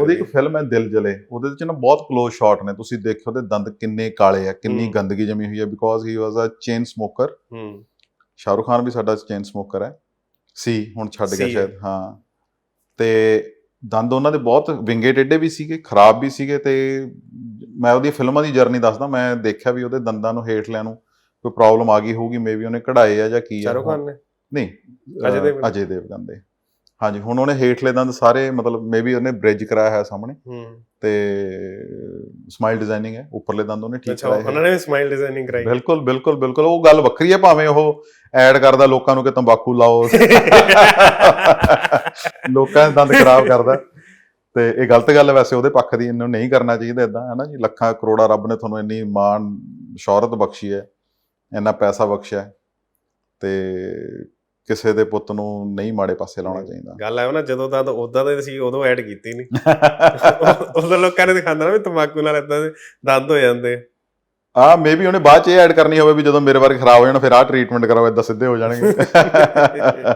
ਉਹਦੀ ਇੱਕ ਫਿਲਮ ਹੈ ਦਿਲ ਜਲੇ। ਉਹਦੇ ਵਿੱਚ ਨਾ ਬਹੁਤ ক্লোਜ਼ ਸ਼ਾਟ ਨੇ। ਤੁਸੀਂ ਦੇਖਿਓ ਉਹਦੇ ਦੰਦ ਕਿੰਨੇ ਕਾਲੇ ਆ ਕਿੰਨੀ। ਗੰਦਗੀ ਜਮੀ ਹੋਈ ਹੈ। Because he was a chain smoker ਹੂੰ। ਸ਼ਾਹਰੁਖ ਖਾਨ ਵੀ ਸਾਡਾ ਚੇਨ ਸਮੋਕਰ ਹੈ। ਸੀ ਹੁਣ ਛੱਡ ਗਿਆ। ਸ਼ਾਇਦ ਹਾਂ। ਤੇ ਦੰਦ ਉਹਨਾਂ ਦੇ ਬਹੁਤ ਵਿੰਗੇ ਟੇਢੇ ਵੀ ਸੀਗੇ ਖਰਾਬ ਵੀ ਸੀਗੇ ਤੇ ਮੈਂ ਉਹਦੀ ਫਿਲਮਾਂ ਦੀ ਜਰਨੀ ਦੱਸਦਾ। ਮੈਂ ਦੇਖਿਆ ਵੀ ਉਹਦੇ ਦੰਦਾਂ ਨੂੰ ਹੇਠਲਿਆਂ ਨੂੰ ਕੋਈ ਪ੍ਰੋਬਲਮ ਆ ਗਈ ਹੋਊਗੀ ਮੇਬੀ ਉਹਨੇ ਕਢਾਏ ਆ ਜਾਂ ਕੀ ਆ। ਸ਼ਾਹਰੁਖ ਖਾਨ ਨੇ? ਨਹੀਂ। ਅਜੇ ਦੇਵਗਨ ਦੇ। ਹਾਂਜੀ ਹੁਣ ਉਹਨੇ ਹੇਠਲੇ ਦੰਦ ਸਾਰੇ ਮਤਲਬ ਮੇਬੀ ਉਹਨੇ ਬ੍ਰਿਜ ਕਰਾਇਆ ਹੈ ਸਾਹਮਣੇ। ਹੂੰ। ਤੇ ਸਮਾਈਲ ਡਿਜ਼ਾਈਨਿੰਗ ਹੈ ਉੱਪਰਲੇ ਦੰਦ ਉਹਨੇ ਠੀਕ ਅੱਛਾ ਕਰਾਏ ਉਹਨਾਂ ਹੈ। ਨੇ ਸਮਾਈਲ ਡਿਜ਼ਾਈਨਿੰਗ ਕਰਾਈ। ਬਿਲਕੁਲ ਬਿਲਕੁਲ ਬਿਲਕੁਲ ਉਹ ਗੱਲ ਵੱਖਰੀ ਹੈ ਭਾਵੇਂ ਉਹ ਐਡ ਕਰਦਾ ਲੋਕਾਂ ਨੂੰ ਕਿ ਤੰਬਾਕੂ ਲਾਓ। ਲੋਕਾਂ ਦੇ ਦੰਦ ਖਰਾਬ ਕਰਦਾ। ਤੇ ਇਹ ਗਲਤ ਗੱਲ ਹੈ ਵੈਸੇ ਉਹਦੇ ਪੱਖ ਦੀ ਇਹਨੂੰ ਨਹੀਂ ਕਰਨਾ ਚਾਹੀਦਾ ਇਦਾਂ ਹੈ ਨਾ ਜੀ? ਲੱਖਾਂ ਕਰੋੜਾਂ ਰੱਬ ਨੇ ਤੁਹਾਨੂੰ ਇੰਨੀ ਮਾਣ ਸ਼ੌਹਰਤ ਬਖਸ਼ੀ ਹੈ ਇੰਨਾ ਪੈਸਾ ਬਖਸ਼ਿਆ। ਹੈ, ਤੇ ਕਿਸੇ ਦੇ ਪੁੱਤ ਨੂੰ ਨਹੀਂ ਮਾੜੇ ਪਾਸੇ ਲਾਉਣਾ ਚਾਹੀਦਾ। ਗੱਲ ਆਇਆ ਨਾ ਜਦੋਂ ਤਾਂ ਉਦਾਂ ਦੇ ਸੀ ਉਦੋਂ ਐਡ ਕੀਤੀ ਨਹੀਂ ਉਦੋਂ ਲੋਕਾਂ ਨੇ ਦਿਖਾਉਂਦਾ ਨਾ ਵੀ ਤੰਬਾਕੂ ਨਾਲ ਇਦਾਂ ਦੇ ਦੰਦ ਹੋ ਜਾਂਦੇ। ਆ। ਮੇਬੀ ਉਹਨੇ ਬਾਅਦ ਚ ਇਹ ਐਡ ਕਰਨੀ ਹੋਵੇ ਵੀ ਜਦੋਂ ਮੇਰੇ ਵਾਰ ਖਰਾਬ ਹੋ ਜਾਣ ਫਿਰ ਆਹ ਟ੍ਰੀਟਮੈਂਟ ਕਰਾਓ ਇਦਾਂ ਸਿੱਧੇ ਹੋ ਜਾਣਗੇ।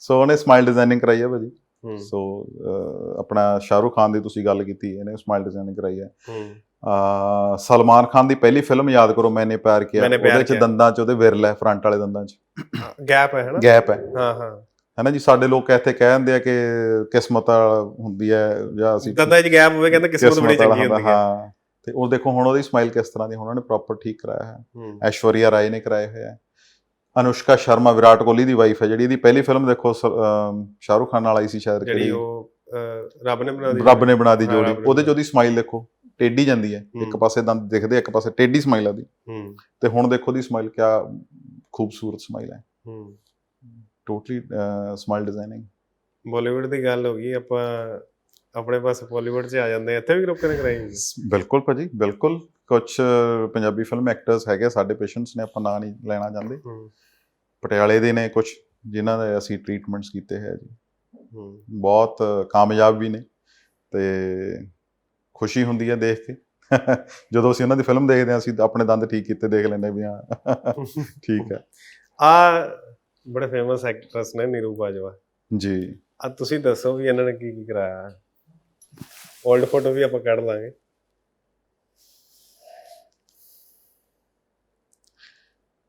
ਸੋ ਉਹਨੇ ਸਮਾਈਲ ਡਿਜ਼ਾਈਨਿੰਗ ਕਰਾਈ ਹੈ। ਭਾਜੀ ਸੋ ਆਪਣਾ ਸ਼ਾਹਰੁਖ ਖਾਨ ਦੀ ਤੁਸੀਂ ਗੱਲ ਕੀਤੀ ਇਹਨੇ ਸਮਾਈਲ ਡਿਜ਼ਾਈਨਿੰਗ ਕਰਾਈ ਹੈ। ਸਲਮਾਨ ਖਾਨ ਦੀ ਪਹਿਲੀ ਫਿਲਮ ਯਾਦ ਕਰੋ ਮੈਨੇ ਪਿਆਰ ਕੀਤਾ ਉਹਦੇ ਚ। ਦੰਦਾਂ ਚ ਉਹਦੇ ਵਿਰਲ ਹੈ ਫਰੰਟ ਵਾਲੇ ਦੰਦਾਂ ਚ। ਗੈਪ ਹੈ ਹਨਾ ਗੈਪ ਹੈ। ਹਾਂ ਹਾਂ। ਹੈਨਾ ਜੀ ਸਾਡੇ ਲੋਕ ਇੱਥੇ ਕਹਿ ਦਿੰਦੇ ਆ ਕਿ ਕਿਸਮਤ ਹੁੰਦੀ ਹੈ ਜਾਂ ਅਸੀਂ ਦੰਦਾਂ 'ਚ ਗੈਪ ਹੋਵੇ ਕਹਿੰਦੇ ਕਿਸਮਤ ਬੜੀ ਚੰਗੀ ਹੁੰਦਾ, ਹੈ। ਹਾਂ ਤੇ ਉਹ ਦੇਖੋ ਹੁਣ ਉਹਦੀ ਸਮਾਈਲ ਕਿਸ ਤਰ੍ਹਾਂ ਦੀ ਉਹਨੇ ਪ੍ਰੋਪਰ ਠੀਕ ਕਰਾਇਆ ਹੈ। ਐਸ਼ਵਰੀਆ ਰਾਏ ਨੇ ਕਰਾਏ ਹੋਏ ਹੈ। ਅਨੁਸ਼ਕਾ ਸ਼ਰਮਾ ਵਿਰਾਟ ਕੋਹਲੀ ਦੀ ਵਾਈਫ ਹੈ ਜਿਹੜੀ ਇਹਦੀ ਪਹਿਲੀ ਫਿਲਮ ਦੇਖੋ ਸ਼ਾਹਰੁਖ ਖਾਨ ਨਾਲ ਆਈ ਸੀ ਸ਼ਾਇਦ ਜਿਹੜੀ ਉਹ ਰੱਬ ਨੇ ਬਣਾ ਦਿੱਤੀ ਰੱਬ ਨੇ ਬਣਾ ਦੀ ਜੋੜੀ। ਨੇ ਉਹਦੇ ਚ ਉਹਦੀ ਸਮਾਈਲ ਦੇਖੋ। ਟੇਢੀ ਜਾਂਦੀ ਹੈ ਇੱਕ। ਪਾਸੇ ਦੰਦ ਦਿਖਦੇ ਇੱਕ ਪਾਸੇ ਟੇਢੀ ਸਮਾਈਲ ਆਦੀ ਹੂੰ। ਤੇ ਹੁਣ ਦੇਖੋ ਦੀ ਸਮਾਈਲ ਕਿਆ ਖੂਬਸੂਰਤ ਸਮਾਈਲ ਹੈ। ਹੂੰ। ਟੋਟਲੀ ਸਮਾਈਲ ਡਿਜ਼ਾਈਨਿੰਗ ਬਾਲੀਵੁੱਡ ਦੀ ਗੱਲ ਹੋ ਗਈ ਆਪਾਂ ਆਪਣੇ ਪਾਸ ਬਾਲੀਵੁੱਡ 'ਚ ਆ ਜਾਂਦੇ ਇੱਥੇ ਵੀ ਲੋਕਾਂ ਨੇ ਕਰਾਈ। ਬਿਲਕੁਲ ਭਾਜੀ ਬਿਲਕੁਲ। ਕੁਝ ਪੰਜਾਬੀ ਫਿਲਮ ਐਕਟਰਸ ਹੈਗੇ ਸਾਡੇ ਪੇਸ਼ੈਂਟਸ ਨੇ ਆਪਾਂ ਨਾਂ ਨਹੀਂ ਲੈਣਾ ਚਾਹੁੰਦੇ। ਪਟਿਆਲੇ ਦੇ ਨੇ ਕੁਝ ਜਿਨ੍ਹਾਂ ਦੇ ਅਸੀਂ ਟ੍ਰੀਟਮੈਂਟਸ ਕੀਤੇ ਹੈ ਜੀ। ਹੂੰ। ਬਹੁਤ ਕਾਮਯਾਬ ਵੀ ਨੇ ਤੇ ਖੁਸ਼ੀ ਹੁੰਦੀ ਹੈ ਦੇਖ ਕੇ। ਜਦੋਂ ਅਸੀਂ ਉਹਨਾਂ ਦੀ ਫਿਲਮ ਦੇਖਦੇ ਹਾਂ ਅਸੀਂ ਆਪਣੇ ਦੰਦ ਠੀਕ ਕੀਤੇ ਦੇਖ ਲੈਂਦੇ ਵੀ ਹਾਂ। ਠੀਕ ਹੈ। ਆ ਬੜੇ ਫੇਮਸ ਐਕਟਰਸ ਨੇ ਨੀਰੂ ਬਾਜਵਾ। ਜੀ। ਆ ਤੁਸੀਂ ਦੱਸੋ ਵੀ ਇਹਨਾਂ ਨੇ ਕੀ ਕੀ ਕਰਾਇਆ? 올ਡ ਫੋਟੋ ਵੀ ਆਪਾਂ ਕੱਢ ਲਾਂਗੇ।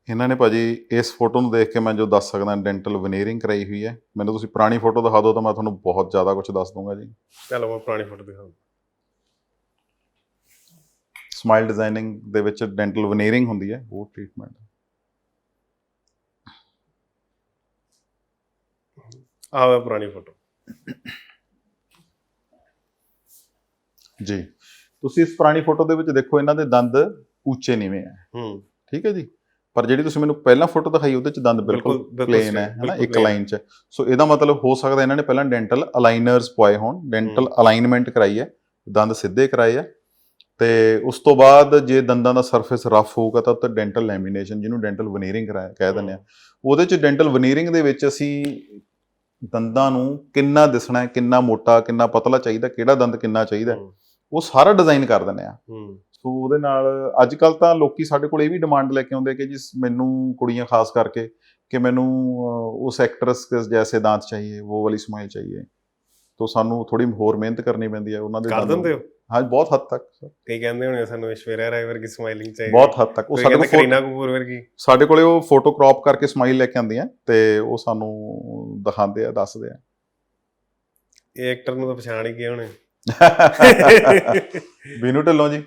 ਇਹਨਾਂ ਨੇ ਭਾਜੀ ਇਸ ਫੋਟੋ ਨੂੰ ਦੇਖ ਕੇ ਮੈਂ ਜੋ ਦੱਸ ਸਕਦਾ ਡੈਂਟਲ ਵਨੀਅਰਿੰਗ ਕਰਾਈ ਹੋਈ ਹੈ। ਮੈਨੂੰ ਤੁਸੀਂ ਪੁਰਾਣੀ ਫੋਟੋ ਦਿਖਾ ਦਿਓ ਤਾਂ ਮੈਂ ਤੁਹਾਨੂੰ ਬਹੁਤ ਜ਼ਿਆਦਾ ਕੁਝ ਦੱਸ ਦੂੰਗਾ ਜੀ। ਚਲੋ ਮੈਂ ਪੁਰਾਣੀ ਫੋਟੋ ਦਿਖਾਉਂਦਾ ਸਮਾਈਲ ਡਿਜ਼ਾਈਨਿੰਗ ਦੇ ਵਿੱਚ ਡੈਂਟਲ ਵਨੀਅਰਿੰਗ ਹੁੰਦੀ ਹੈ ਉਹ ਟ੍ਰੀਟਮੈਂਟ ਆਹ ਵਾ ਪੁਰਾਣੀ ਫੋਟੋ ਜੀ। ਤੁਸੀਂ ਇਸ ਪੁਰਾਣੀ ਫੋਟੋ ਦੇ ਵਿੱਚ ਦੇਖੋ ਇਹਨਾਂ ਦੇ ਦੰਦ ਉੱਚੇ ਨੀਵੇਂ ਹੈ। ਹੂੰ। ਠੀਕ ਹੈ ਜੀ? ਪਰ ਜਿਹੜੀ ਤੁਸੀਂ ਮੈਨੂੰ ਪਹਿਲਾਂ ਫੋਟੋ ਦਿਖਾਈ ਉਹਦੇ ਚ ਦੰਦ ਬਿਲਕੁਲ ਪਲੇਨ ਹੈ ਹੈਨਾ? ਇੱਕ। ਲਾਈਨ ਚ। ਸੋ ਇਹਦਾ ਮਤਲਬ ਹੋ ਸਕਦਾ ਇਹਨਾਂ ਨੇ ਪਹਿਲਾਂ ਡੈਂਟਲ ਅਲਾਈਨਰਸ ਪਵਾਏ ਹੋਣ ਡੈਂਟਲ। ਅਲਾਈਨਮੈਂਟ ਕਰਾਈ ਹੈ ਦੰਦ ਸਿੱਧੇ ਕਰਾਏ ਆ ਤੇ ਉਸ ਤੋਂ ਬਾਅਦ ਜੇ ਦੰਦਾਂ ਦਾ ਸਰਫੇਸ ਰਫ ਹੋਊਗਾ ਤਾਂ ਉੱਤੇ ਡੈਂਟਲ ਲੈਮੀਨੇਸ਼ਨ ਜਿਹਨੂੰ ਡੈਂਟਲ ਵਨੀਰਿੰਗ ਕਹਿ ਦਿੰਦੇ ਆ। ਉਹਦੇ ਚ ਡੈਂਟਲ ਵਨੀਰਿੰਗ ਦੇ ਵਿੱਚ ਅਸੀਂ ਦੰਦਾਂ ਨੂੰ ਕਿੰਨਾ ਦਿਸਣਾ ਹੈ ਕਿੰਨਾ ਮੋਟਾ ਕਿੰਨਾ ਪਤਲਾ ਚਾਹੀਦਾ ਕਿਹੜਾ ਦੰਦ ਕਿੰਨਾ ਚਾਹੀਦਾ ਉਹ ਸਾਰਾ ਡਿਜ਼ਾਈਨ ਕਰ ਦਿੰਦੇ ਆ। ਸੋ ਉਹਦੇ ਨਾਲ ਅੱਜ ਕੱਲ ਤਾਂ ਲੋਕੀ ਸਾਡੇ ਕੋਲ ਇਹ ਵੀ ਡਿਮਾਂਡ ਲੈ ਕੇ ਆਉਂਦੇ ਕਿ ਜੀ ਮੈਨੂੰ ਕੁੜੀਆਂ ਖਾਸ ਕਰਕੇ ਕਿ ਮੈਨੂੰ ਉਸ ਐਕਟਰਸ ਜੈਸੇ ਦਾਂਤ ਚਾਹੀਏ ਉਹ ਵਾਲੀ ਸਮਾਈਲ ਚਾਹੀਏ। तो ਸਾਨੂੰ ਥੋੜੀ ਹੋਰ ਮਿਹਨਤ ਕਰਨੀ ਪੈਂਦੀ ਹੈ ਉਹਨਾਂ ਦੇ ਕਰ ਦੰਦਾਂ ਹੋ? ਹਾਂ ਬਹੁਤ ਹੱਦ ਤੱਕ ਕਈ ਕਹਿੰਦੇ ਹੋਣੇ ਸਾਨੂੰ ਐਸ਼ਵਰਿਆ ਰਾਏ ਵਰਗੀ ਸਮਾਈਲਿੰਗ ਚਾਹੀਦੀ ਬਹੁਤ ਹੱਦ ਤੱਕ। ਉਹ ਸਾਡੇ ਕੋਲ ਕਰੀਨਾ ਕਪੂਰ ਵਰਗੀ? ਸਾਡੇ ਕੋਲੇ ਉਹ ਫੋਟੋ ਕ੍ਰੌਪ ਕਰਕੇ ਸਮਾਈਲ ਲੈ ਕੇ ਆਉਂਦੀਆਂ ਤੇ ਉਹ ਸਾਨੂੰ ਦਿਖਾਉਂਦੇ ਆ ਦੱਸਦੇ ਆ। ਇਹ ਐਕਟਰ ਨੂੰ ਤਾਂ ਪਛਾਣ ਹੀ ਗਏ ਹੋਣੇ। ਬੀਨੂ ਢਿੱਲੋਂ ਜੀ।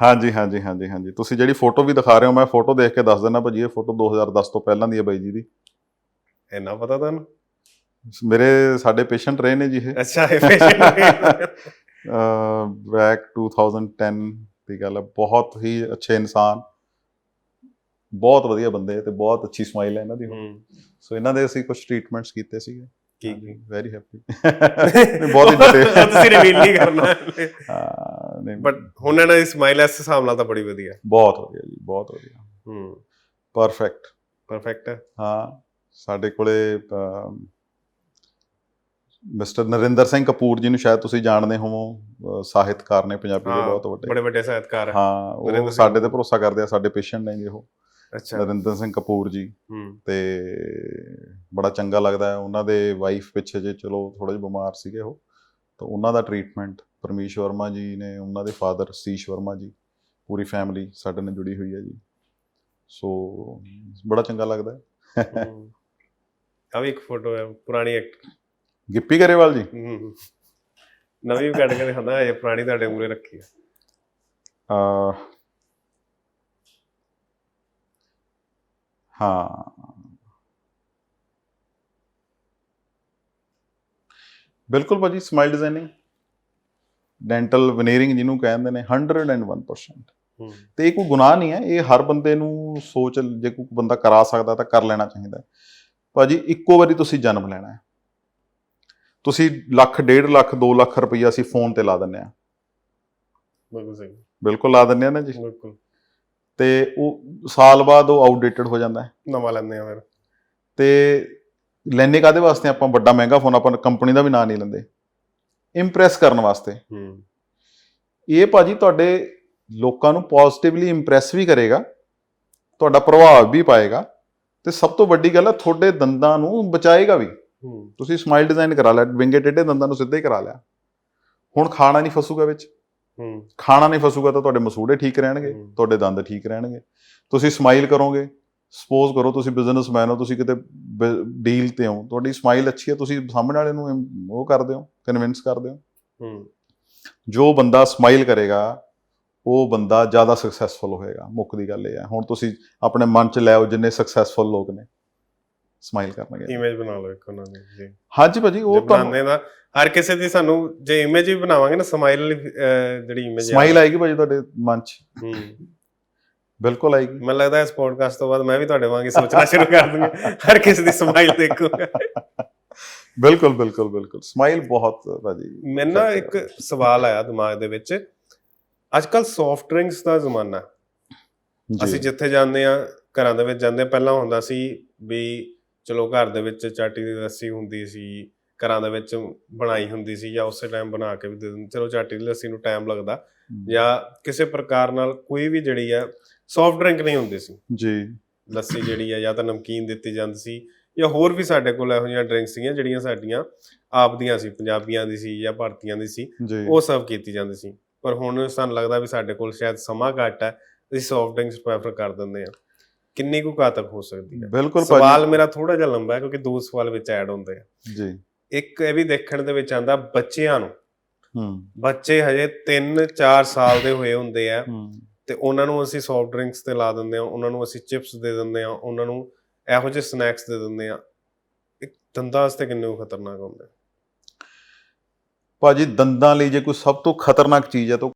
ਹਾਂਜੀ ਹਾਂਜੀ ਹਾਂਜੀ ਹਾਂਜੀ। ਤੁਸੀਂ ਜਿਹੜੀ ਫੋਟੋ ਵੀ ਦਿਖਾ ਰਹੇ ਹੋ ਮੈਂ ਫੋਟੋ ਦੇਖ ਕੇ ਦੱਸ ਦਿੰਦਾ ਭਾਜੀ ਇਹ ਫੋਟੋ 2010 ਤੋਂ ਪਹਿਲਾਂ ਦੀ ਹੈ ਬਾਈ ਜੀ ਦੀ। ਇੰਨਾ ਪਤਾ ਤੁਹਾਨੂੰ? ਮੇਰੇ ਸਾਡੇ ਪੇਸ਼ੈਂਟ ਰਹੇ ਨੇ ਜੀ ਇਹ। ਅੱਛਾ ਇਹ ਫੈਸ਼ਨ ਬੈਕ 2010 ਦੀ ਗੱਲ ਹੈ ਬਹੁਤ ਹੀ ਅੱਛੇ ਇਨਸਾਨ। ਬਹੁਤ ਵਧੀਆ ਬੰਦੇ ਤੇ ਬਹੁਤ ਅੱਛੀ ਸਮਾਈਲ ਹੈ ਇਹਨਾਂ ਦੀ ਹੂੰ। ਸੋ ਇਹਨਾਂ ਦੇ ਅਸੀਂ ਕੁਝ ਟ੍ਰੀਟਮੈਂਟਸ ਕੀਤੇ ਸੀਗੇ। ਕੀ ਕੀ ਵੈਰੀ ਹੈਪੀ ਬਹੁਤ ਹੀ ਉਹ ਤੁਸੀਂ ਰਿਵੀਲ ਨਹੀਂ ਕਰਨਾ। ਹਾਂ ਨਹੀਂ। ਬਟ ਹੁਣ ਇਹਨਾਂ ਦੀ ਸਮਾਈਲ ਇਸ ਹਿਸਾਬ ਨਾਲ ਤਾਂ ਬੜੀ ਵਧੀਆ। ਬਹੁਤ ਵਧੀਆ ਜੀ ਬਹੁਤ ਵਧੀਆ। ਹੂੰ। ਪਰਫੈਕਟ ਪਰਫੈਕਟ ਹੈ ਹਾਂ ਸਾਡੇ ਕੋਲੇ ਮਿਸਟਰ ਨਰਿੰਦਰ ਸਿੰਘ ਕਪੂਰ ਜੀ ਨੂੰ ਸ਼ਾਇਦ ਤੁਸੀਂ ਜਾਣਦੇ ਹੋਵੋ ਸਾਹਿਤਕਾਰ ਨੇ ਪੰਜਾਬੀ ਦੇ ਬਹੁਤ ਵੱਡੇ ਬੜੇ ਵੱਡੇ ਸਾਹਿਤਕਾਰ ਹੈ ਉਹ ਸਾਡੇ ਤੇ ਭਰੋਸਾ ਕਰਦੇ ਆ ਸਾਡੇ ਪੇਸ਼ੈਂਟ ਨੇ ਜੀ ਉਹ। ਅੱਛਾ। ਨਰਿੰਦਰ ਸਿੰਘ ਕਪੂਰ ਜੀ। ਹੂੰ। ਤੇ ਬੜਾ ਚੰਗਾ ਲੱਗਦਾ ਹੈ ਉਹਨਾਂ ਦੇ ਵਾਈਫ ਪਿੱਛੇ ਜੇ ਚਲੋ ਥੋੜਾ ਜਿਹਾ ਬਿਮਾਰ ਸੀਗੇ ਉਹ ਤਾਂ ਉਹਨਾਂ ਦਾ ਟ੍ਰੀਟਮੈਂਟ ਪਰਮੇਸ਼ ਵਰਮਾ ਜੀ ਨੇ ਉਹਨਾਂ ਦੇ ਫਾਦਰ ਸਤੀਸ਼ ਵਰਮਾ ਜੀ ਪੂਰੀ ਫੈਮਿਲੀ ਸਾਡੇ ਨਾਲ ਜੁੜੀ ਹੋਈ ਹੈ ਜੀ। ਸੋ ਬੜਾ ਚੰਗਾ ਲੱਗਦਾ ਹੈ। ਆ ਵੀ ਇੱਕ ਫੋਟੋ ਹੈ ਪੁਰਾਣੀ ਐਕਟ ਗਿੱਪੀ ਗਰੇਵਾਲ ਜੀ। ਨਵੀਂ ਵੀ ਕੱਢ ਕੇ ਦਿਖਾਉਂਦਾ ਇਹ ਪੁਰਾਣੀ ਤੁਹਾਡੇ ਮੂਰੇ ਰੱਖੀ ਹੈ ਅਹ ਹਾਂ। ਬਿਲਕੁਲ ਭਾਜੀ ਸਮਾਈਲ ਡਿਜ਼ਾਈਨਿੰਗ ਡੈਂਟਲ ਵਨੇਰਿੰਗ ਜਿਹਨੂੰ ਕਹਿੰਦੇ ਨੇ 101% ਹੂੰ। ਤੇ ਇਹ ਕੋਈ ਗੁਨਾਹ ਨਹੀਂ ਹੈ ਇਹ ਹਰ ਬੰਦੇ ਨੂੰ ਸੋਚ ਜੇ ਕੋਈ ਬੰਦਾ ਕਰਾ ਸਕਦਾ ਤਾਂ ਕਰ ਲੈਣਾ ਚਾਹੀਦਾ। ਹੈ। ਭਾਜੀ ਇੱਕੋ ਵਾਰੀ ਤੁਸੀਂ ਜਨਮ ਲੈਣਾ ਹੈ। ਤੁਸੀਂ ਲੱਖ ਡੇਢ ਲੱਖ 2 ਲੱਖ ਰੁਪਈਆ ਅਸੀਂ ਫੋਨ ਤੇ ਲਾ ਦਿੰਨੇ ਆ ਬਿਲਕੁਲ ਸਹੀ। ਬਿਲਕੁਲ ਲਾ ਦਿੰਨੇ ਆ ਨਾ ਜੀ। ਬਿਲਕੁਲ। ਤੇ ਉਹ ਸਾਲ ਬਾਅਦ ਉਹ ਆਊਟਡੇਟਡ ਹੋ ਜਾਂਦਾ ਹੈ। ਨਵਾਂ ਲੈਂਦੇ ਆ ਫਿਰ। ਤੇ ਲੈਨੇ ਕਾਦੇ ਵਾਸਤੇ ਆਪਾਂ ਵੱਡਾ ਮਹਿੰਗਾ ਫੋਨ ਆਪਾਂ ਕੰਪਨੀ ਦਾ ਵੀ ਨਾਂ ਨਹੀਂ ਲੈਂਦੇ। ਇੰਪ੍ਰੈਸ ਕਰਨ ਵਾਸਤੇ। ਹੂੰ। ਇਹ ਭਾਜੀ ਤੁਹਾਡੇ ਲੋਕਾਂ ਨੂੰ ਪੋਜ਼ਿਟਿਵਲੀ ਇੰਪ੍ਰੈਸ ਵੀ ਕਰੇਗਾ ਤੁਹਾਡਾ ਪ੍ਰਭਾਵ ਵੀ ਪਾਏਗਾ ਤੇ ਸਭ ਤੋਂ ਵੱਡੀ ਗੱਲ ਹੈ ਤੁਹਾਡੇ ਦੰਦਾਂ ਨੂੰ ਬਚਾਏਗਾ ਵੀ। ਤੁਸੀਂ ਸਮਾਈਲ ਡਿਜ਼ਾਈਨ ਕਰਾ ਲਿਆ ਵਿੰਗੇ ਟੇਢੇ ਦੰਦਾਂ ਨੂੰ ਸਿੱਧੇ ਕਰਾ ਲਿਆ। ਹੁਣ ਖਾਣਾ ਨਹੀਂ ਫਸੂਗਾ ਵਿੱਚ। ਹੂੰ। ਖਾਣਾ ਨਹੀਂ ਫਸੂਗਾ ਤਾਂ ਤੁਹਾਡੇ ਮਸੂੜੇ ਠੀਕ ਰਹਿਣਗੇ। ਤੁਹਾਡੇ ਦੰਦ ਠੀਕ ਰਹਿਣਗੇ। ਤੁਸੀਂ ਸਮਾਈਲ ਕਰੋਗੇ ਸਪੋਜ਼ ਕਰੋ ਤੁਸੀਂ ਬਿਜ਼ਨਸਮੈਨ ਹੋ ਤੁਸੀਂ ਕਿਤੇ ਡੀਲ ਤੇ ਹੋ ਤੁਹਾਡੀ ਸਮਾਈਲ ਅੱਛੀ ਹੈ ਤੁਸੀਂ ਸਾਹਮਣੇ ਵਾਲੇ ਨੂੰ ਉਹ ਕਰਦੇ ਹੋ ਕਨਵਿੰਸ ਕਰਦੇ ਹੋ। ਹੂੰ। ਜੋ ਬੰਦਾ ਸਮਾਈਲ ਕਰੇਗਾ ਉਹ ਬੰਦਾ ਜ਼ਿਆਦਾ ਸਕਸੈਸਫੁਲ ਹੋਏਗਾ। ਮੁੱਖ ਦੀ ਗੱਲ ਇਹ ਹੈ। ਹੁਣ ਤੁਸੀਂ ਆਪਣੇ ਮਨ 'ਚ ਲੈ ਆਓ ਜਿੰਨੇ ਸਕਸੈਸਫੁਲ ਲੋਕ ਨੇ। ਸਮਾਈਲ ਕਰਨਗੇ ਇਮੇਜ ਬਣਾ ਲਓ ਇੱਕ ਉਹਨਾਂ ਦੀ ਜੀ। ਹਾਂਜੀ ਭਾਜੀ ਉਹ ਬਣਾਉਂਦੇ ਨਾ ਹਰ ਕਿਸੇ ਦੀ ਸਾਨੂੰ ਜੇ ਇਮੇਜ ਵੀ ਬਣਾਵਾਂਗੇ ਨਾ ਸਮਾਈਲ ਵਾਲੀ ਜਿਹੜੀ ਇਮੇਜ ਸਮਾਈਲ ਆਏਗੀ ਭਾਜੀ ਤੁਹਾਡੇ ਮਨ 'ਚ। ਹੂੰ। ਬਿਲਕੁਲ ਆਏਗੀ। ਮੈਨੂੰ ਲੱਗਦਾ ਇਸ ਪੋਡਕਾਸਟ ਤੋਂ ਬਾਅਦ ਮੈਂ ਵੀ ਤੁਹਾਡੇ ਵਾਂਗ ਹੀ ਸੋਚਣਾ ਸ਼ੁਰੂ ਕਰ ਦੂੰਗਾ। ਹਰ ਕਿਸੇ ਦੀ ਸਮਾਈਲ ਦੇਖੂੰਗਾ ਬਿਲਕੁਲ ਬਿਲਕੁਲ ਬਿਲਕੁਲ। ਸਮਾਈਲ ਬਹੁਤ ਭਾਜੀ ਮੈਨੂੰ ਨਾ ਇੱਕ ਸਵਾਲ ਆਇਆ ਦਿਮਾਗ ਦੇ ਵਿੱਚ। ਅੱਜ ਕੱਲ ਸੌਫਟ ਡਰਿੰਕਸ ਦਾ ਜ਼ਮਾਨਾ। ਅਸੀਂ ਜਿੱਥੇ ਜਾਂਦੇ ਆ ਘਰਾਂ ਦੇ ਵਿੱਚ ਜਾਂਦੇ ਪਹਿਲਾਂ ਹੁੰਦਾ ਸੀ ਵੀ ਚਲੋ ਘਰ ਦੇ ਵਿੱਚ ਚਾਟੀ ਦੀ ਲੱਸੀ ਹੁੰਦੀ ਸੀ ਘਰਾਂ ਦੇ ਵਿੱਚ ਬਣਾਈ ਹੁੰਦੀ ਸੀ ਜਾਂ ਉਸੇ ਟਾਈਮ ਬਣਾ ਕੇ ਵੀ ਦੇ ਦਿੰਦੇ ਚਲੋ ਚਾਟੀ ਦੀ ਲੱਸੀ ਨੂੰ ਟਾਈਮ ਲੱਗਦਾ ਜਾਂ ਕਿਸੇ ਪ੍ਰਕਾਰ ਨਾਲ ਕੋਈ ਵੀ ਜਿਹੜੀ ਆ ਸੌਫਟ ਡਰਿੰਕ ਨਹੀਂ ਹੁੰਦੀ ਸੀ। ਜੀ। ਲੱਸੀ ਜਿਹੜੀ ਆ ਜਾਂ ਤਾਂ ਨਮਕੀਨ ਦਿੱਤੀ ਜਾਂਦੀ ਸੀ ਜਾਂ ਹੋਰ ਵੀ ਸਾਡੇ ਕੋਲ ਇਹੋ ਜਿਹੀਆਂ ਡਰਿੰਕਸ ਸੀਗੀਆਂ ਜਿਹੜੀਆਂ ਸਾਡੀਆਂ ਆਪ ਦੀਆਂ ਸੀ ਪੰਜਾਬੀਆਂ ਦੀ ਸੀ ਜਾਂ ਭਾਰਤੀਆਂ ਦੀ ਸੀ ਉਹ ਸਰਵ ਕੀਤੀ ਜਾਂਦੀ ਸੀ। ਪਰ ਹੁਣ ਸਾਨੂੰ ਲੱਗਦਾ ਵੀ ਸਾਡੇ ਕੋਲ ਸ਼ਾਇਦ ਸਮਾਂ ਘੱਟ ਹੈ ਅਸੀਂ ਸੌਫਟ ਡਰਿੰਕਸ ਪ੍ਰੈਫਰ ਕਰ ਦਿੰਦੇ ਆ ਕਿੰਨੀ ਕੁ ਘਾਤਕ ਹੋ ਸਕਦੀ ਹੈ? ਬਿਲਕੁਲ ਸਵਾਲ ਮੇਰਾ ਥੋੜਾ ਜਿਹਾ ਲੰਬਾ ਹੈ ਕਿਉਂਕਿ ਦੋ ਸਵਾਲ ਵਿੱਚ ਐਡ ਹੁੰਦੇ ਆ। ਜੀ। ਇੱਕ ਇਹ ਵੀ ਦੇਖਣ ਦੇ ਵਿੱਚ ਆਂਦਾ ਬੱਚਿਆਂ ਨੂੰ। ਹੂੰ। ਬੱਚੇ ਹਜੇ 3-4 ਸਾਲ ਦੇ ਹੋਏ ਹੁੰਦੇ ਆ ਤੇ ਉਹਨਾਂ ਨੂੰ ਅਸੀਂ ਸੌਫਟ ਡਰਿੰਕਸ ਤੇ ਲਾ ਦਿੰਦੇ ਆ ਉਹਨਾਂ ਨੂੰ ਅਸੀਂ ਚਿਪਸ ਦੇ ਦਿੰਦੇ ਆ ਉਹਨਾਂ ਨੂੰ ਇਹੋ ਜਿਹੇ ਸਨੈਕਸ ਦੇ ਦਿੰਦੇ ਆ ਇੱਕ ਦੰਦਾਂ ਵਾਸਤੇ ਕਿੰਨੇ ਖਤਰਨਾਕ ਹੁੰਦੇ? ਭਾਜੀ ਦੰਦਾਂ ਲਈ ਜੇ ਕੋਈ ਸਭ ਤੋਂ ਖਤਰਨਾਕ ਚੀਜ਼ ਹੈ ਤਾਂ